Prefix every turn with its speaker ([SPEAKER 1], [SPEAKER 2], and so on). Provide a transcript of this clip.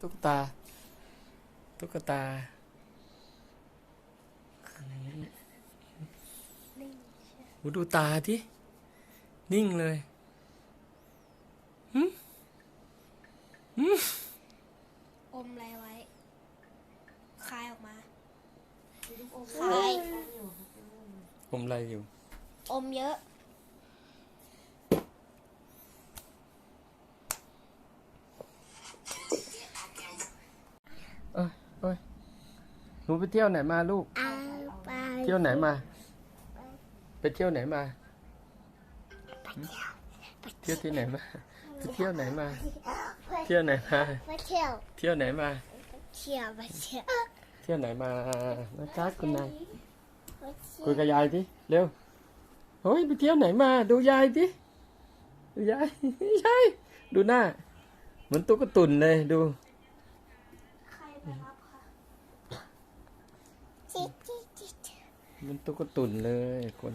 [SPEAKER 1] ตุ๊กตา ตุ๊กตาโหดูตาที่ นิ่งเลยหึหึ
[SPEAKER 2] อมอะไรไว้ คายออกมา
[SPEAKER 3] อม
[SPEAKER 2] คาย
[SPEAKER 1] ผมอะไรอยู่
[SPEAKER 2] อมเยอะ
[SPEAKER 1] นูไปเที่ยวไหนมาลูก
[SPEAKER 2] เอาไป
[SPEAKER 1] เที่ยวไหนมา ไปเที่ยวไหนมาหึเที่ยวที่ไหนมา ไปเที่ยวไหนมา เที่ยวไหนมา
[SPEAKER 2] ไปเที่ยว
[SPEAKER 1] เที่ยวไหนมา
[SPEAKER 2] เที่ยวไปเที่ยว
[SPEAKER 1] เที่ยวไหนมานะคะคุณนาย
[SPEAKER 2] ไปเที่
[SPEAKER 1] คุ
[SPEAKER 2] ย
[SPEAKER 1] ยวกับยายดิเร็วเฮ้ยไปเที่ยวไหนมา ดูยายดิดูยายยายดูหน้า เหมือนตุ๊กตุนเลยดู
[SPEAKER 2] ใครไปรับคะจิ๊ดจิ๊ดจิ๊ด
[SPEAKER 1] เห มันตุ๊กตุนเลยคน